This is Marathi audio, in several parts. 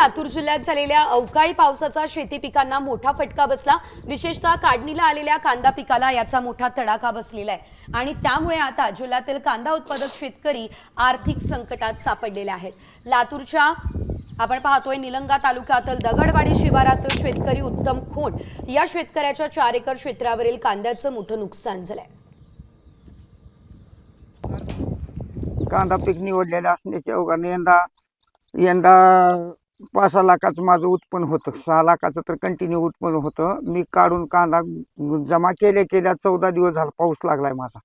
लातूर जिल्ह्यात झालेल्या अवकाळी पावसाचा शेती पिकांना मोठा फटका बसला. विशेषतः काढणीला आलेल्या कांदा पिकाला याचा मोठा तडाखा बसलेला आहे. आणि त्यामुळे आता जिल्ह्यातील कांदा उत्पादक शेतकरी आर्थिक संकटात सापडलेले आहेत. लातूरच्या आपण पाहतोय निलंगा तालुक्यातील दगडवाडी शिवारातील शेतकरी उत्तम खोट या शेतकऱ्याच्या चार एकर क्षेत्रावरील कांद्याचं मोठं नुकसान झालंय. कांदा पीक निवडलेलं असण्याच्या यंदा यंदा पाच सहा लाखाचं माझं उत्पन्न होतं. सहा लाखाचं तर कंटिन्यू उत्पन्न होतं. मी काढून कांदा जमा केल्या केल्या चौदा दिवस झाला पाऊस लागलाय माझा.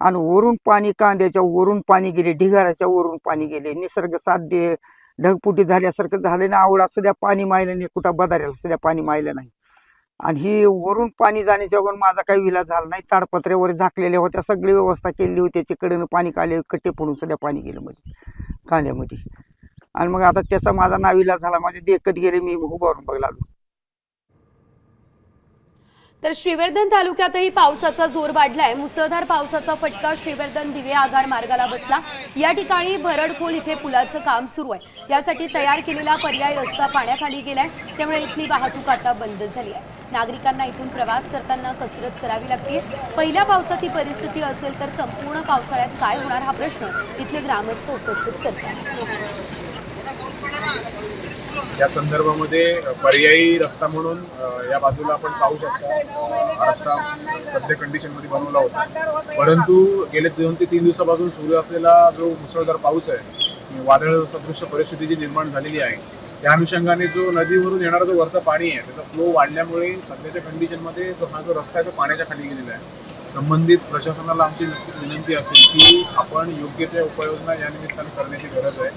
आणि वरून पाणी कांद्याच्या वरून पाणी गेले ढिगाऱ्याच्या वरून पाणी गेले. निसर्ग साध्य ढगपुटी झाल्यासारखं झालं ना आवडा सध्या पाणी मायलं नाही कुठं बदाऱ्याला सध्या पाणी मायलं नाही. आणि ही वरून पाणी जाण्याच्या वगैरे माझा काही विलाज झाला नाही. ताडपत्र्यावर झाकलेल्या होत्या. सगळी व्यवस्था केली होती. त्याच्याकडनं पाणी काढले. कट्टे फोडून सध्या पाणी गेलं मध्ये कांद्यामध्ये. आणि मग आता त्याचा माझा नाविला झाला माझे देखत गेले मी उभारून बघ तर श्रीवर्धन तालुक्यातही पावसाचा जोर वाढलाय. मुसळधार पावसाचा फटका श्रीवर्धन दिवे आगार मार्गाला बसला. या ठिकाणी भरडखोल इथे पुलाचं काम सुरू आहे. यासाठी तयार केलेला पर्याय रस्ता पाण्याखाली गेलाय. त्यामुळे इथली वाहतूक आता बंद झाली आहे. नागरिकांना इथून प्रवास करताना कसरत करावी लागते पहिल्या पावसात ही परिस्थिती असेल तर संपूर्ण पावसाळ्यात काय होणार हा प्रश्न इथले ग्रामस्थ उपस्थित करतात. या संदर्भामध्ये पर्यायी रस्ता म्हणून या बाजूला आपण पाहू शकता रस्ता सध्या कंडिशनमध्ये बनवला होता. परंतु गेले दोन ते तीन दिवसापासून सुरू असलेला जो मुसळधार पाऊस आहे वादळ सदृश्य परिस्थिती जी निर्माण झालेली आहे त्या अनुषंगाने जो नदीवरून येणारा जो वरचं पाणी आहे त्याचा फ्लो वाढल्यामुळे सध्याच्या कंडिशनमध्ये जो हा जो रस्ता आहे तो पाण्याच्या खाली गेलेला आहे. संबंधित प्रशासनाला आमची विनंती असेल की आपण योग्य त्या उपाययोजना या निमित्ताने करण्याची गरज आहे.